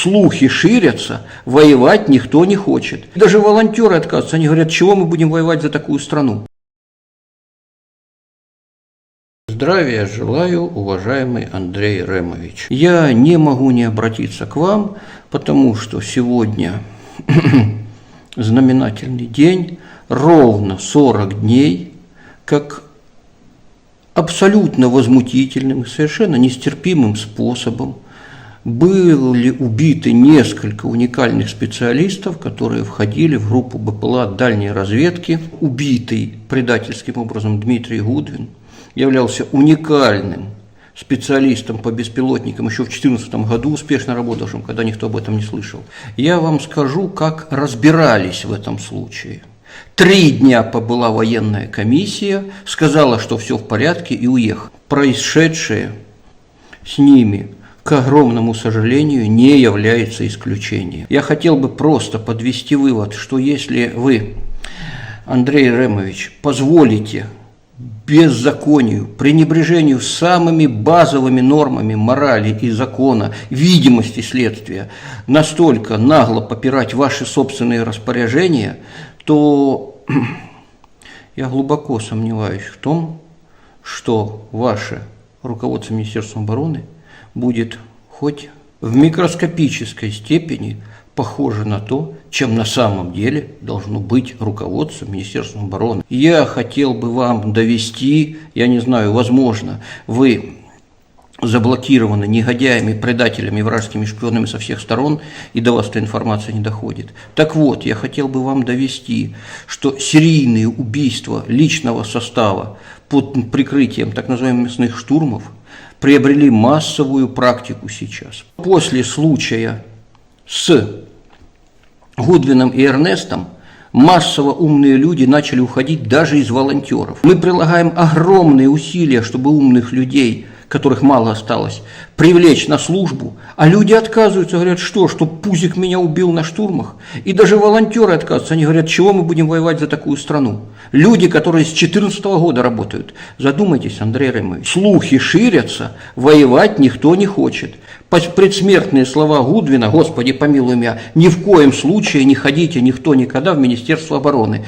слухи ширятся, воевать никто не хочет. Даже волонтеры отказываются, они говорят, чего мы будем воевать за такую страну. Здравия желаю, уважаемый Андрей Ремович. Я не могу не обратиться к вам, потому что сегодня знаменательный день, ровно 40 дней, как абсолютно возмутительным и совершенно нестерпимым способом были убиты несколько уникальных специалистов, которые входили в группу БПЛА дальней разведки. Убитый предательским образом Дмитрий Гудвин являлся уникальным специалистом по беспилотникам еще в 2014 году, успешно работавшим, когда никто об этом не слышал. Я вам скажу, как разбирались в этом случае. Три дня побыла военная комиссия, сказала, что все в порядке и уехала. Происшедшее с ними, к огромному сожалению, не является исключением. Я хотел бы просто подвести вывод, что если вы, Андрей Ремович, позволите беззаконию, пренебрежению самыми базовыми нормами морали и закона, видимости следствия, настолько нагло попирать ваши собственные распоряжения, то я глубоко сомневаюсь в том, что ваше руководство Министерства обороны будет хоть в микроскопической степени похоже на то, чем на самом деле должно быть руководство Министерства обороны. Я хотел бы вам довести, я не знаю, возможно, вы заблокированы негодяями, предателями, вражескими шпионами со всех сторон, и до вас эта информация не доходит. Так вот, я хотел бы вам довести, что серийные убийства личного состава под прикрытием так называемых мясных штурмов приобрели массовую практику сейчас. После случая с Гудвином и Эрнестом массово умные люди начали уходить даже из волонтеров. Мы прилагаем огромные усилия, чтобы умных людей, которых мало осталось, привлечь на службу, а люди отказываются, говорят, что, что Пузик меня убил на штурмах. И даже волонтеры отказываются, они говорят, чего мы будем воевать за такую страну. Люди, которые с 2014 года работают. Задумайтесь, Андрей Ремович. Слухи ширятся, воевать никто не хочет. Предсмертные слова Гудвина, Господи, помилуй меня, ни в коем случае не ходите никто никогда в Министерство обороны.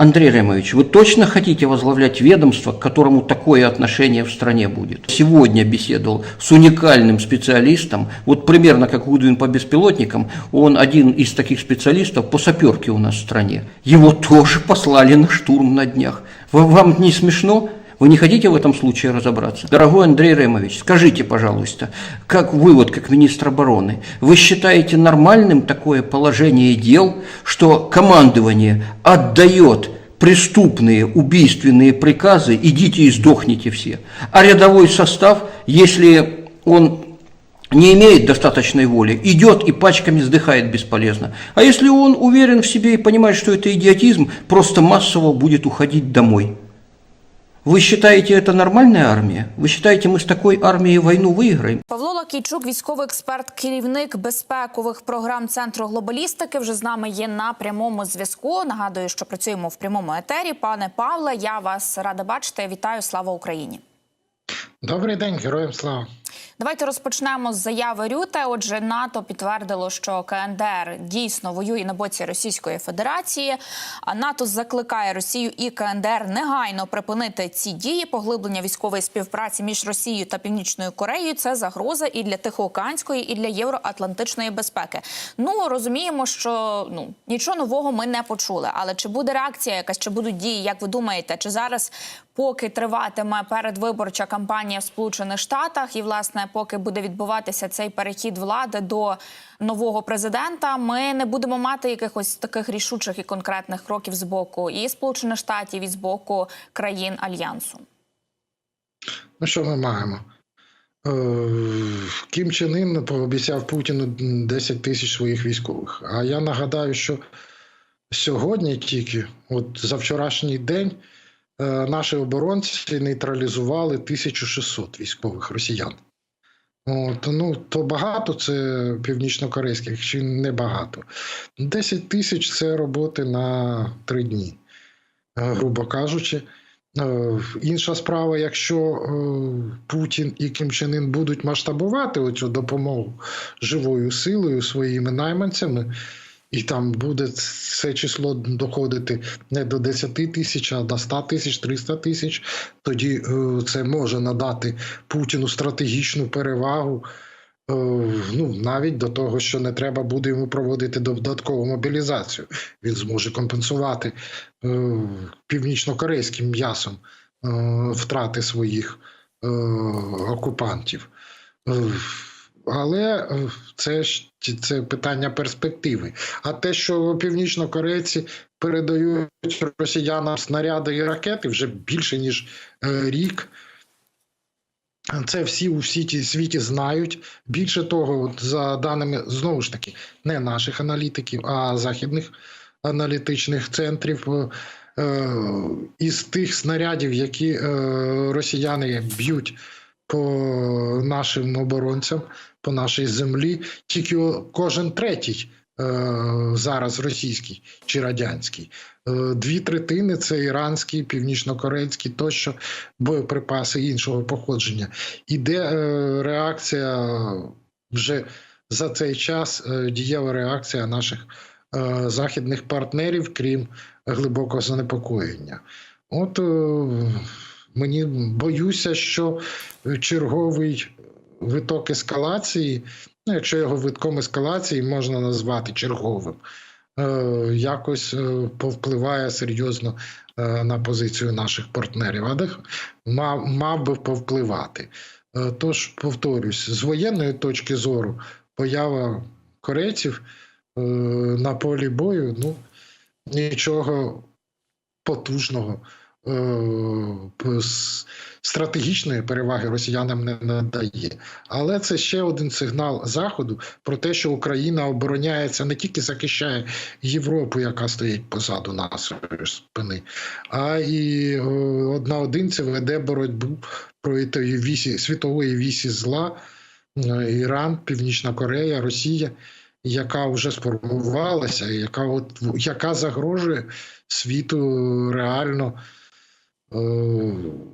Андрей Ремович, вы точно хотите возглавлять ведомство, к которому такое отношение в стране будет? Сегодня беседовал с уникальным специалистом, вот примерно как Гудвин по беспилотникам, он один из таких специалистов по саперке у нас в стране. Его тоже послали на штурм на днях. Вам не смешно? Вы не хотите в этом случае разобраться? Дорогой Андрей Ремович, скажите, пожалуйста, как вывод, как министр обороны, вы считаете нормальным такое положение дел, что командование отдает преступные, убийственные приказы, идите и сдохните все. А рядовой состав, если он не имеет достаточной воли, идет и пачками сдыхает бесполезно. А если он уверен в себе и понимает, что это идиотизм, просто массово будет уходить домой. Ви считаете, це нормальна армія? Ви считаете, ми з такою армією війну виграємо? Павло Лакійчук, військовий експерт, керівник безпекових програм центру глобалістики, вже з нами є на прямому зв'язку. Нагадую, що працюємо в прямому етері. Пане Павле, я вас рада бачити. Вітаю, слава Україні. Добрий день, героям слава. Давайте розпочнемо з заяви Рюте. Отже, НАТО підтвердило, що КНДР дійсно воює на боці Російської Федерації. А НАТО закликає Росію і КНДР негайно припинити ці дії. Поглиблення військової співпраці між Росією та Північною Кореєю це загроза і для Тихоокеанської, і для євроатлантичної безпеки. Ну розуміємо, що ну нічого нового ми не почули. Але чи буде реакція, якась чи будуть дії? Як ви думаєте, чи зараз, поки триватиме передвиборча кампанія в Сполучених Штатах, і власне, поки буде відбуватися цей перехід влади до нового президента, ми не будемо мати якихось таких рішучих і конкретних кроків з боку і Сполучених Штатів, і з боку країн альянсу. Ну, що ми маємо? Е, Кім Чен Ін пообіцяв Путіну 10 тисяч своїх військових. А я нагадаю, що сьогодні тільки, от за вчорашній день, е, наші оборонці нейтралізували 1600 військових росіян. От, ну, то багато це північнокорейських, чи не багато. 10 тисяч це роботи на три дні, е, грубо кажучи. Е, Інша справа, якщо е, Путін і Кім Чен Ін будуть масштабувати оцю допомогу живою силою своїми найманцями, і там буде це число доходити не до 10 тисяч, а до 100 тисяч, 300 тисяч, тоді е, це може надати Путіну стратегічну перевагу. е, Ну, навіть до того, що не треба буде йому проводити додаткову мобілізацію. Він зможе компенсувати е, північнокорейським м'ясом е, втрати своїх е, окупантів. Але е, це ж це питання перспективи. А те, що північнокорейці передають росіянам снаряди і ракети вже більше ніж е, рік. Це всі у світі, світі знають. Більше того, от за даними знову ж таки, не наших аналітиків, а західних аналітичних центрів. е, Із тих снарядів, які росіяни б'ють по нашим оборонцям, по нашій землі, тільки кожен третій е, зараз російський чи радянський. Е, Дві третини це іранські, північнокорейські тощо боєприпаси іншого походження. Іде е, реакція вже за цей час, дієва реакція наших західних партнерів, крім глибокого занепокоєння. От мені боюся, що черговий виток ескалації, ну, якщо його витком ескалації можна назвати черговим, е, якось е, повпливає серйозно е, на позицію наших партнерів, а дех мав, мав би повпливати. Тож, повторюсь, з воєнної точки зору поява корейців на полі бою ну, нічого потужного. Е, Стратегічної переваги росіянам не надає, але це ще один сигнал заходу про те, що Україна обороняється не тільки захищає Європу, яка стоїть позаду нашої спини, а і е, однаодинці веде боротьбу проти вісі світової вісі зла е, Іран, Північна Корея, Росія, яка вже сформувалася, яка от яка загрожує світу реально е,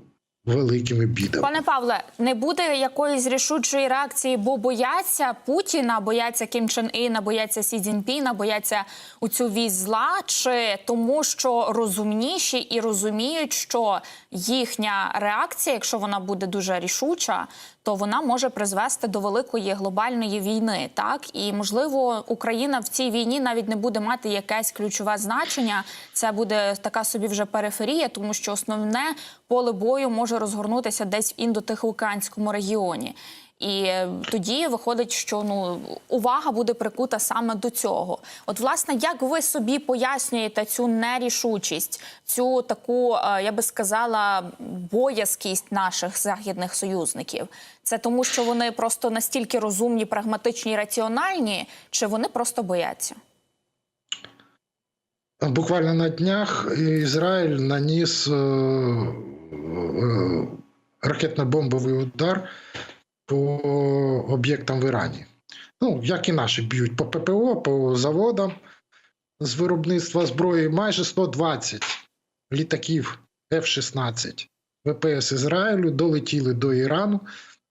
великими бідами. Пане Павле, не буде якоїсь рішучої реакції, бо бояться Путіна, бояться Кім Чен Іна, бояться Сі Цзіньпіна, бояться у цю вісь зла, чи тому, що розумніші і розуміють, що їхня реакція, якщо вона буде дуже рішуча, то вона може призвести до великої глобальної війни. Так і можливо, Україна в цій війні навіть не буде мати якесь ключове значення. Це буде така собі вже периферія, тому що основне поле бою може розгорнутися десь в індотихоокеанському регіоні. І е, тоді виходить, що ну увага буде прикута саме до цього. От, власне, як ви собі пояснюєте цю нерішучість, цю таку, е, я би сказала, боязкість наших західних союзників? Це тому, що вони просто настільки розумні, прагматичні раціональні, чи вони просто бояться? Буквально на днях Ізраїль наніс е, ракетно-бомбовий удар по об'єктам в Ірані. Ну, як і наші б'ють по ППО, по заводам з виробництва зброї майже 120 літаків F-16 ВПС Ізраїлю долетіли до Ірану,